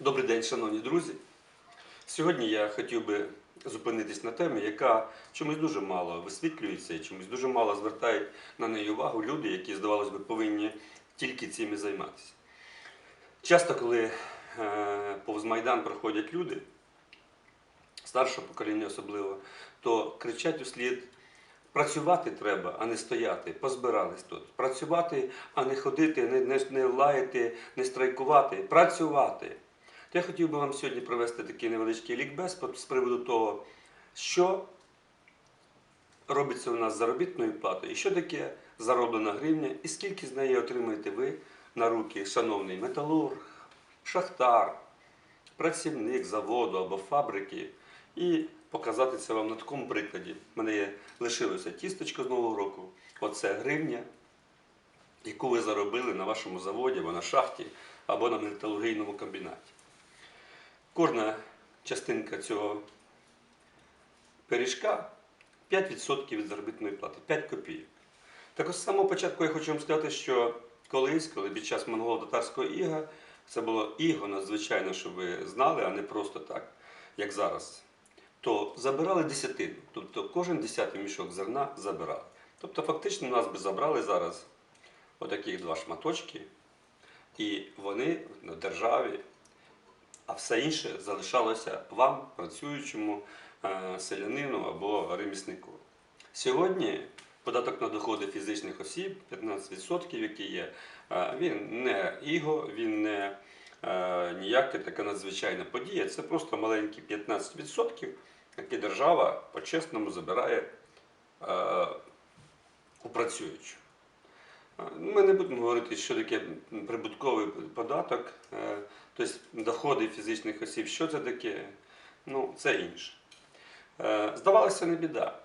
Добрий день, шановні друзі. Сьогодні я хотів би зупинитись на темі, яка чомусь дуже мало висвітлюється і чомусь дуже мало звертають на неї увагу люди, які, здавалось би, повинні тільки цим і займатися. Часто, коли е, повз Майдан проходять люди, старшого покоління особливо, то кричать услід працювати треба, а не стояти. Позбирались тут. Працювати, а не ходити, не, не, не лаяти, не страйкувати. Працювати. То я хотів би вам сьогодні провести такий невеличкий лікбез з приводу того, що робиться у нас заробітною платою, і що таке зароблена гривня, і скільки з неї отримаєте ви на руки, шановний металург, шахтар, працівник заводу або фабрики, і показати це вам на такому прикладі. У мене є, лишилося тісточко з Нового року. Оце гривня, яку ви заробили на вашому заводі, або на шахті, або на металургійному комбінаті. Кожна частинка цього пиріжка 5% від заробітної плати, 5 копійок. Так ось з самого початку я хочу вам сказати, що колись, коли під час монголо-татарського іга, це було іго надзвичайно, щоб ви знали, а не просто так, як зараз, то забирали десятину. Тобто кожен десятий мішок зерна забирали. Тобто фактично нас би забрали зараз отаких два шматочки, і вони на державі, а все інше залишалося вам, працюючому е, селянину або реміснику. Сьогодні податок на доходи фізичних осіб 15%, який є, е, він не іго, він не е, ніяка така надзвичайна подія. Це просто маленькі 15%, які держава по-чесному забирає у працюючого. Е, Ми не будемо говорити, що таке прибутковий податок, е, тобто доходи фізичних осіб, що це таке, ну це інше. Е, Здавалося, не біда.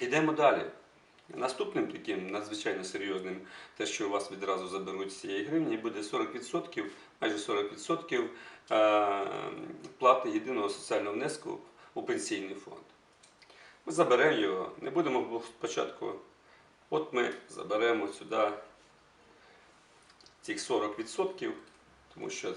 Йдемо далі. Наступним таким надзвичайно серйозним, те, що у вас відразу заберуть з цієї гривні, буде 40%, майже 40% е, плати єдиного соціального внеску у пенсійний фонд. Ми заберемо його, не будемо спочатку. От ми заберемо сюди цих 40%, тому що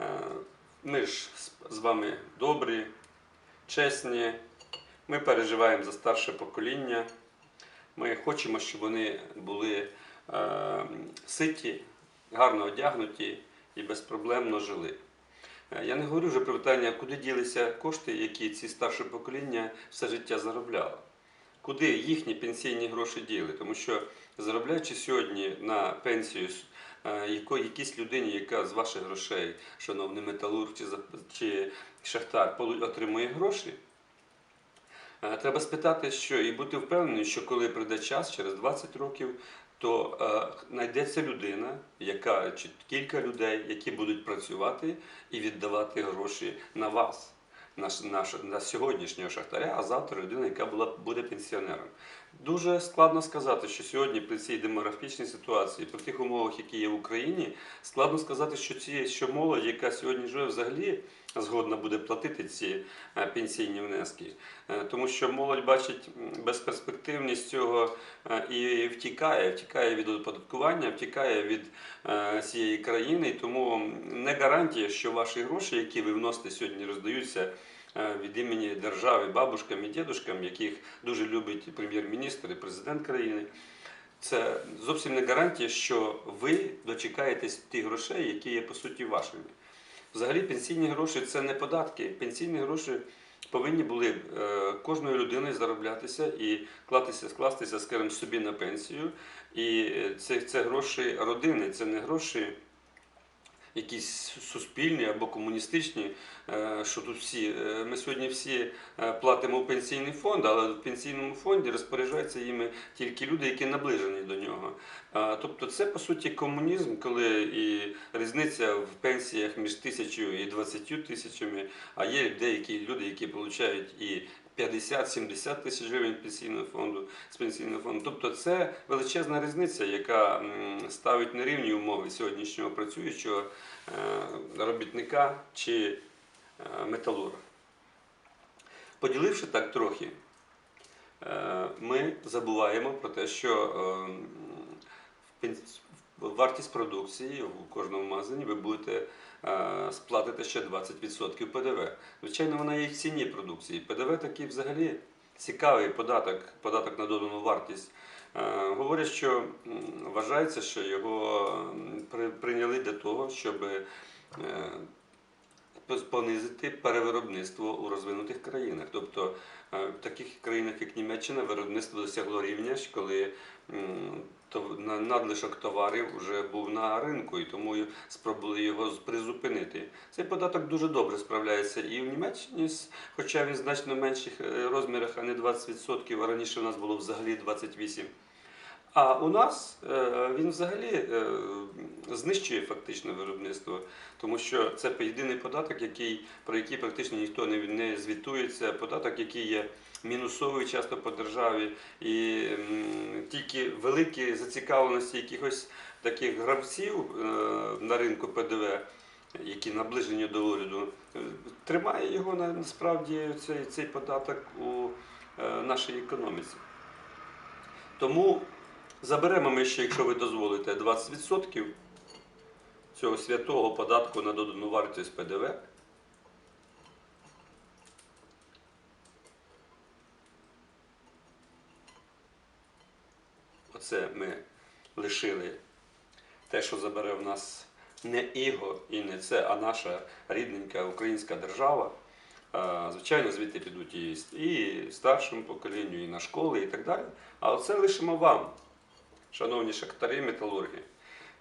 е, ми ж з- вами добрі, чесні, ми переживаємо за старше покоління. Ми хочемо, щоб вони були е, ситі, гарно одягнуті і безпроблемно жили. Е, Я не говорю вже про питання, куди ділися кошти, які ці старше покоління все життя заробляло. Куди їхні пенсійні гроші діли? Тому що заробляючи сьогодні на пенсію е, якійсь людині, яка з ваших грошей, шановний металург чи, шахтар, отримує гроші, Е, Треба спитати, що і бути впевненим, що коли прийде час, через 20 років, то е, знайдеться людина, яка чи кілька людей, які будуть працювати і віддавати гроші на вас, на, наш, на, на сьогоднішнього шахтаря, а завтра людина, яка була буде пенсіонером. Дуже складно сказати, що сьогодні при цій демографічній ситуації, при тих умовах, які є в Україні, складно сказати, що ці що молодь, яка сьогодні живе, взагалі згодна буде платити ці е, пенсійні внески. Е, Тому що молодь бачить безперспективність цього е, і втікає, втікає від оподаткування, втікає від цієї країни. Тому не гарантія, що ваші гроші, які ви вносите сьогодні, роздаються від імені держави бабушкам і дідушкам, яких дуже любить прем'єр-міністр і президент країни. Це зовсім не гарантія, що ви дочекаєтесь тих грошей, які є по суті вашими. Взагалі, пенсійні гроші це не податки. Пенсійні гроші повинні були кожної людини зароблятися і кластися, скластися, скажімо, собі на пенсію. І це, це гроші родини, це не гроші якісь суспільні або комуністичні, е, що тут всі. е, Ми сьогодні всі е, платимо в пенсійний фонд, але в пенсійному фонді розпоряджаються їми тільки люди, які наближені до нього. Тобто це по суті комунізм, коли і різниця в пенсіях між тисячою і двадцятью тисячами, а є деякі люди, які отримують і 50-70 тисяч гривень пенсійного фонду з пенсійного фонду. Тобто це величезна різниця, яка ставить на рівні умови сьогоднішнього працюючого е, робітника чи е, металурга. Поділивши так трохи, е, ми забуваємо про те, що вартість продукції у кожному магазині ви будете е, сплатити ще 20% ПДВ. Звичайно, вона є в ціні продукції. ПДВ такий взагалі цікавий податок, податок на додану вартість. Е, Говорять, що вважається, що його прийняли для того, щоб е, понизити перевиробництво у розвинутих країнах. Тобто е, в таких країнах, як Німеччина, виробництво досягло рівня, коли надлишок товарів вже був на ринку, і тому спробували його призупинити. Цей податок дуже добре справляється і в Німеччині, хоча він значно менших е, розмірах, а не 20%, а раніше в нас було взагалі 28%. А у нас е, він взагалі е, знищує фактично виробництво, тому що це єдиний податок, який, про який практично ніхто не, звітується, податок, який є мінусовий часто по державі, і тільки великі зацікавленості якихось таких гравців е, на ринку ПДВ, які наближені до уряду, тримає його насправді цей, цей податок у нашій економіці. Тому заберемо ми ще, якщо ви дозволите, 20% цього святого податку на додану вартість ПДВ. Оце ми лишили те, що забере в нас не іго і не це, а наша рідненька українська держава. Звичайно, звідти підуть і старшому поколінню, і на школи, і так далі. А оце лишимо вам, шановні шахтарі, металурги.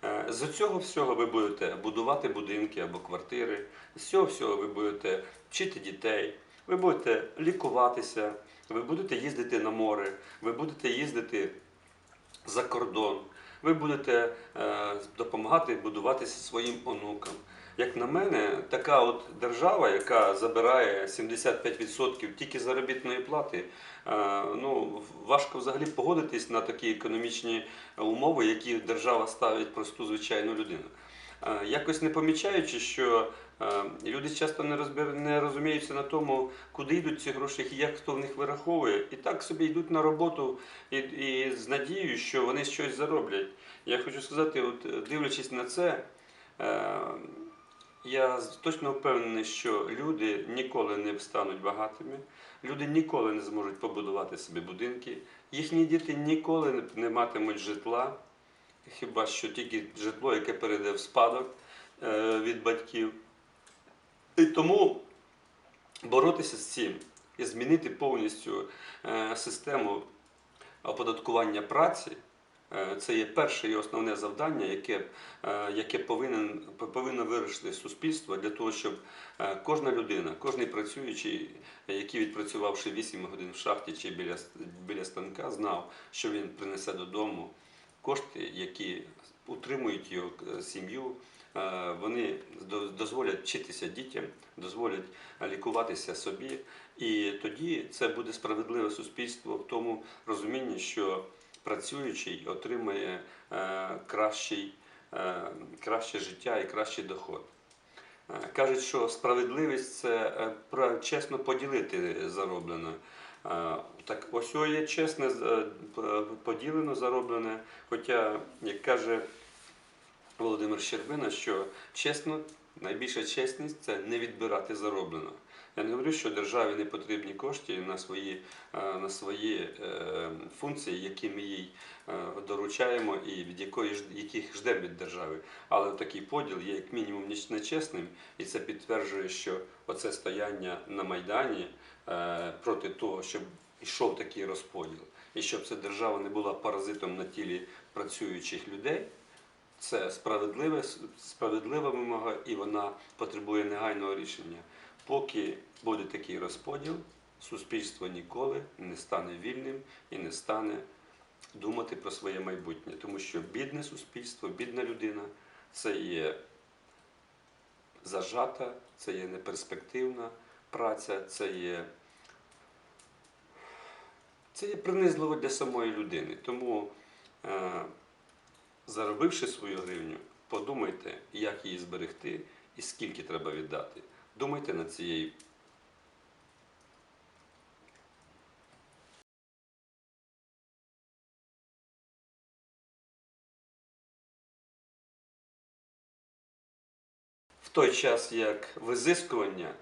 Е, З цього всього ви будете будувати будинки або квартири, з цього всього ви будете вчити дітей, ви будете лікуватися, ви будете їздити на море, ви будете їздити за кордон, ви будете е, допомагати будуватися своїм онукам. Як на мене, така от держава, яка забирає 75% тільки заробітної плати, е, ну важко взагалі погодитись на такі економічні умови, які держава ставить просту звичайну людину. Е, Якось не помічаючи, що е, люди часто не, розбір... не розуміються на тому, куди йдуть ці гроші, як хто в них вираховує, і так собі йдуть на роботу і, і з надією, що вони щось зароблять. Я хочу сказати, от дивлячись на це, я точно впевнений, що люди ніколи не стануть багатими, люди ніколи не зможуть побудувати собі будинки, їхні діти ніколи не- матимуть житла, хіба що тільки житло, яке перейде в спадок е, від батьків. І тому боротися з цим і змінити повністю е, систему оподаткування праці. Е, Це є перше і основне завдання, яке, е, яке повинен, повинно вирішити суспільство для того, щоб е, кожна людина, кожен працюючий, який відпрацювавши 8 годин в шахті чи біля, біля станка, знав, що він принесе додому кошти, які утримують його сім'ю. Вони дозволять вчитися дітям, дозволять лікуватися собі, і тоді це буде справедливе суспільство в тому розумінні, що працюючий отримає е, кращий, е, краще життя і кращий доход. Е, Кажуть, що справедливість це чесно поділити зароблене. Так ось є чесне поділено зароблене. Хоча, як каже Володимир Щербина, що чесно, найбільша чесність це не відбирати зароблено. Я не говорю, що державі не потрібні кошти на свої, е, на свої е, функції, які ми їй е, доручаємо і від якої яких ждемо від держави. Але такий поділ є як мінімум нечесним, і це підтверджує, що оце стояння на Майдані проти того, щоб йшов такий розподіл, і щоб ця держава не була паразитом на тілі працюючих людей. Це справедливе, справедлива вимога, і вона потребує негайного рішення. Поки буде такий розподіл, суспільство ніколи не стане вільним і не стане думати про своє майбутнє. Тому що бідне суспільство, бідна людина це є зажата, це є неперспективна праця, це є, це є принизливо для самої людини. Тому е, заробивши свою гривню, подумайте, як її зберегти і скільки треба віддати. Думайте над цією? В той час як визискування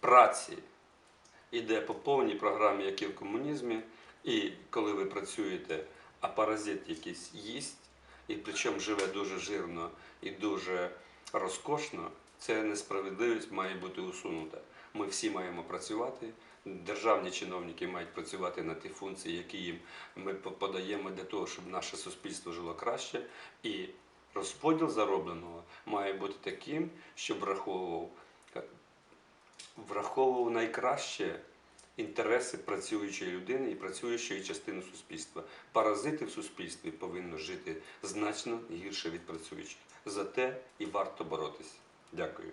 праці іде по повній програмі, як і в комунізмі, і коли ви працюєте, а паразит якийсь їсть, і причому живе дуже жирно і дуже розкошно, ця несправедливість має бути усунута. Ми всі маємо працювати. Державні чиновники мають працювати на ті функції, які їм ми подаємо для того, щоб наше суспільство жило краще. І розподіл заробленого має бути таким, щоб враховував, враховував найкраще інтереси працюючої людини і працюючої частини суспільства. Паразити в суспільстві повинні жити значно гірше від працюючих. За те і варто боротися. Дякую.